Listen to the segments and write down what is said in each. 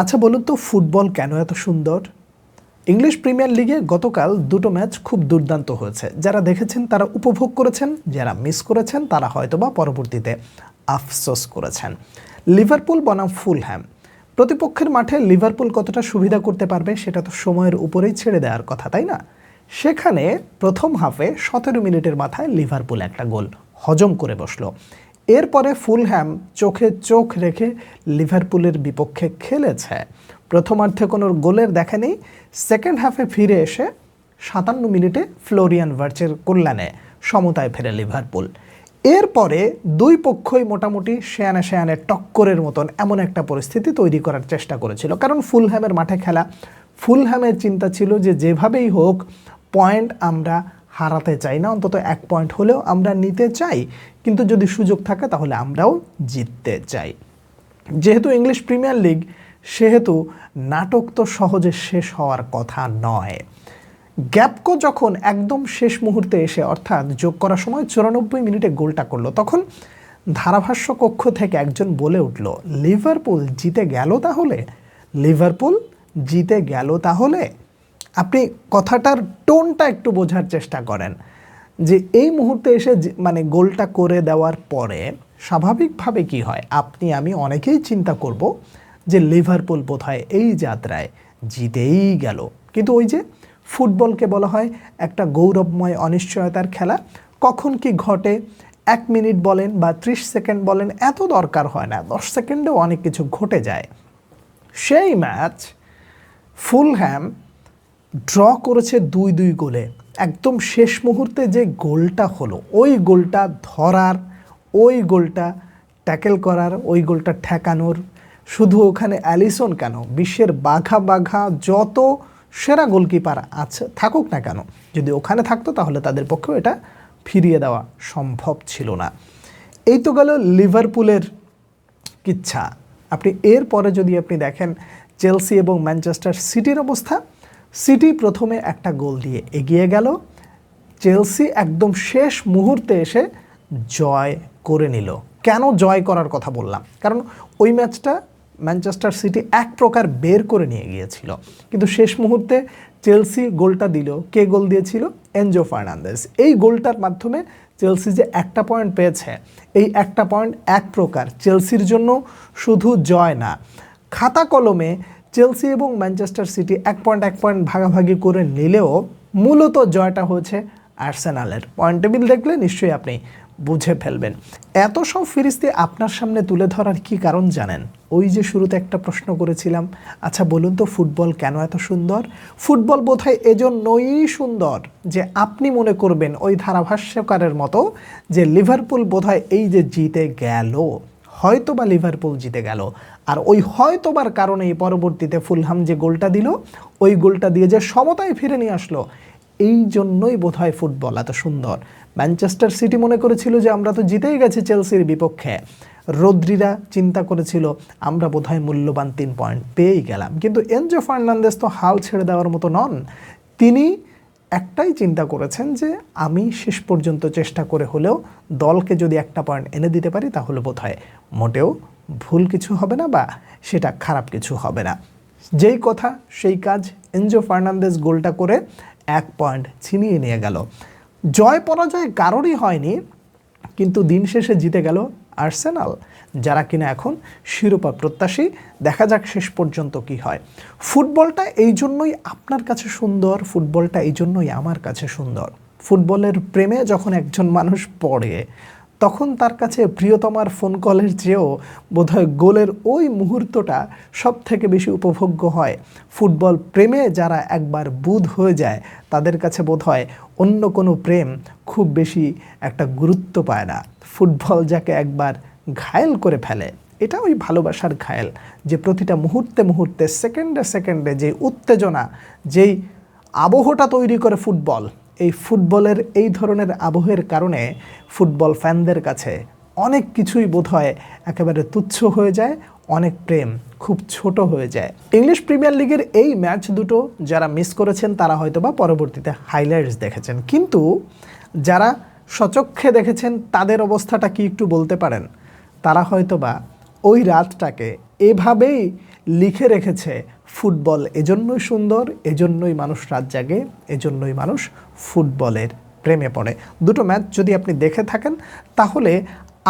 আচ্ছা বলুন তো ফুটবল কেন এত সুন্দর? ইংলিশ প্রিমিয়ার লিগে গতকাল দুটো ম্যাচ খুব দুর্দান্ত হয়েছে। যারা দেখেছেন তারা উপভোগ করেছেন, যারা মিস করেছেন তারা হয়তোবা পরবর্তীতে আফসোস করেছেন। লিভারপুল, বনাম ফুলহ্যাম। প্রতিপক্ষের মাঠে লিভারপুল কতটা সুবিধা করতে পারবে সেটা তো সময়ের উপরেই ছেড়ে দেওয়ার কথা, তাই না? সেখানে প্রথম হাফে সতেরো মিনিটের মাথায় লিভারপুল একটা গোল হজম করে বসল। এরপরে ফুলহ্যাম চোখে চোখ রেখে লিভারপুলের বিপক্ষে খেলেছে। প্রথমার্ধে কোনো গোলের দেখা নেই সেকেন্ড হাফে ফিরে এসে সাতান্ন মিনিটে ফ্লোরিয়ান ভার্চের কল্যাণে সমতায় ফেরে লিভারপুল। এরপরে দুই পক্ষই মোটামুটি শেয়ানে শেয়ানে টক্করের মতন এমন একটা পরিস্থিতি তৈরি করার চেষ্টা করেছিল। কারণ ফুলহ্যামের মাঠে খেলা ফুলহ্যামের চিন্তা ছিল যে যেভাবেই হোক পয়েন্ট আমরা হারাতে চাই না অন্তত এক পয়েন্ট হলেও আমরা নিতে চাই। কিন্তু যদি সুযোগ থাকে তাহলে আমরাও জিততে চাই। যেহেতু ইংলিশ প্রিমিয়ার লিগ, সেহেতু নাটক তো সহজে শেষ হওয়ার কথা নয়। গ্যাপকো যখন একদম শেষ মুহূর্তে এসে অর্থাৎ যোগ করার সময় চুরানব্বই মিনিটে গোলটা করল, তখন ধারাভাষ্য কক্ষ থেকে একজন বলে উঠল, লিভারপুল জিতে গেল তাহলে? লিভারপুল জিতে গেল তাহলে? আপনি কথাটার টোনটা একটু বোঝার চেষ্টা করেন। যে এই মুহূর্তে এসে মানে গোলটা করে দেওয়ার পরে স্বাভাবিকভাবে কি হয়? আপনি, আমি অনেকেই চিন্তা করব যে লিভারপুল বোধহয় এই যাত্রায় জিতেই গেল। কিন্তু ওই যে ফুটবলকে বলা হয় একটা গৌরবময় অনিশ্চয়তার খেলা, কখন কি ঘটে? এক মিনিট বলেন বা ত্রিশ সেকেন্ড বলেন, এত দরকার হয় না। দশ সেকেন্ডেও অনেক কিছু ঘটে যায়। সেই ম্যাচ ফুলহ্যাম ড্র করেছে দুই দুই গোলে। একদম শেষ মুহূর্তে যে গোলটা হলো, ওই গোলটা ধরার, ওই গোলটা ট্যাকেল করার, ওই গোলটা ঠেকানোর, শুধু ওখানে অ্যালিসন কেন? বিশ্বের বাঘা বাঘা যত সেরা গোলকিপার আছে, থাকুক না কেন। যদি ওখানে থাকতো, তাহলে তাদের পক্ষেও এটা ফিরিয়ে দেওয়া সম্ভব ছিল না। এই তো গেল লিভারপুলের কিচ্ছা। আপনি এরপরে যদি আপনি দেখেন, চেলসি এবং ম্যানচেস্টার সিটির অবস্থা সিটি প্রথমে একটা গোল দিয়ে এগিয়ে গেল। চেলসি একদম শেষ মুহূর্তে এসে জয় করে নিল। কেন জয় করার কথা বললাম? কারণ ওই ম্যাচটা ম্যানচেস্টার সিটি এক প্রকার বের করে নিয়ে গিয়েছিল। কিন্তু শেষ মুহূর্তে চেলসি গোলটা দিল। কে গোল দিয়েছিল? এনজো ফার্নান্দেস এই গোলটার মাধ্যমে চেলসি যে একটা পয়েন্ট পেয়েছে, এই একটা পয়েন্ট এক প্রকার। চেলসির জন্য শুধু জয় না, খাতা কলমে চেলসি এবং ম্যানচেস্টার সিটি এক পয়েন্ট এক পয়েন্ট ভাগাভাগি করে নিলেও মূলত জয়টা হয়েছে আর্সেনালের। পয়েন্ট টেবিল দেখলে নিশ্চয়ই আপনি বুঝে ফেলবেন। এত সব ফিরিস্তি আপনার সামনে তুলে ধরার কি কারণ জানেন? ওই যে শুরুতে একটা প্রশ্ন করেছিলাম আচ্ছা বলুন তো ফুটবল কেন এত সুন্দর? ফুটবল বোধহয় এজন্যই সুন্দর যে আপনি মনে করবেন ওই ধারাভাষ্যকারের মতো যে লিভারপুল বোধহয় এই যে জিতে গেল। হয়তো বা লিভারপুল জিতে গেল। আর ওই হয়তোবার কারণেই পরবর্তীতে ফুলহাম যে গোলটা দিল, ওই গোলটা দিয়ে যে সমতায় ফিরে নিয়ে আসলো, এই জন্যই বোধ হয় ফুটবল এত সুন্দর। ম্যানচেস্টার সিটি মনে করেছিল যে আমরা তো জিতেই গেছি চেলসির বিপক্ষে। রদ্রিরা চিন্তা করেছিল, আমরা বোধহয় মূল্যবান তিন পয়েন্ট পেয়েই গেলাম। কিন্তু এনজো ফার্নান্দেস তো হাল ছেড়ে দেওয়ার মতো নন। তিনি একটাই চিন্তা করেছেন যে আমি শেষ পর্যন্ত চেষ্টা করে হলেও দলকে যদি একটা পয়েন্ট এনে দিতে পারি তাহলে বোধ হয় মোটেও ভুল কিছু হবে না বা সেটা খারাপ কিছু হবে না। যেই কথা, সেই কাজ এনজো ফার্নান্দেস গোলটা করে এক পয়েন্ট ছিনিয়ে নিয়ে গেল। জয় পরাজয় কারোরই হয়নি, কিন্তু দিন শেষে জিতে গেল আর্সেনাল। যারা কিনা এখন শিরোপা প্রত্যাশী, দেখা যাক শেষ পর্যন্ত কি হয়। ফুটবলটা এই জন্যই আপনার কাছে সুন্দর, ফুটবলটা এই জন্যই আমার কাছে সুন্দর। ফুটবলের প্রেমে যখন একজন মানুষ পড়ে, তখন তার কাছে প্রিয়তমার ফোন কলের চেয়েও বোধহয় গোলের ওই মুহূর্তটা সব থেকে বেশি উপভোগ্য হয়। ফুটবল প্রেমে যারা একবার বুধ হয়ে যায়, তাদের কাছে বোধহয় অন্য কোনো প্রেম খুব বেশি একটা গুরুত্ব পায় না। ফুটবল যাকে একবার ঘায়েল করে ফেলে। এটা ওই ভালোবাসার ঘায়েল যে প্রতিটা মুহূর্তে মুহূর্তে, সেকেন্ডে সেকেন্ডে যে উত্তেজনা, যেই আবহটা তৈরি করে ফুটবল, এই ফুটবলের এই ধরনের আবহের কারণে ফুটবল ফ্যানদের কাছে অনেক কিছুই বোধহয় একেবারে তুচ্ছ হয়ে যায়, অনেক প্রেম খুব ছোট হয়ে যায়। ইংলিশ প্রিমিয়ার লিগের এই ম্যাচ দুটো যারা মিস করেছেন, তারা হয়তো বা পরবর্তীতে হাইলাইটস দেখেছেন। কিন্তু যারা সচক্ষে দেখেছেন, তাদের অবস্থাটা কি একটু বলতে পারেন? তারা হয়তো বা ওই রাতটাকে এভাবেই লিখে রেখেছে, ফুটবল এজন্যই সুন্দর, এজন্যই মানুষ রাত জাগে, এজন্যই মানুষ ফুটবলের প্রেমে পড়ে। দুটো ম্যাচ যদি আপনি দেখে থাকেন, তাহলে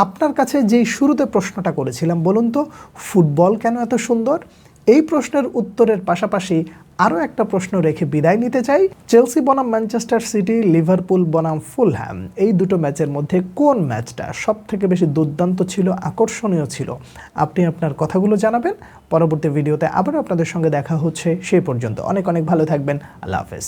আপনার কাছে যেই শুরুতে প্রশ্নটা করেছিলাম, বলুন তো, ফুটবল কেন এত সুন্দর? এই প্রশ্নের উত্তরের পাশাপাশি আরও একটা প্রশ্ন রেখে বিদায় নিতে চাই। চেলসি বনাম ম্যানচেস্টার সিটি, লিভারপুল বনাম ফুলহ্যাম। এই দুটো ম্যাচের মধ্যে কোন ম্যাচটা সব থেকে বেশি দুর্দান্ত ছিল, আকর্ষণীয় ছিল? আপনি আপনার কথাগুলো জানাবেন। পরবর্তী ভিডিওতে আবারও আপনাদের সঙ্গে দেখা হচ্ছে সেই পর্যন্ত। অনেক অনেক ভালো থাকবেন। আল্লাহ হাফেজ।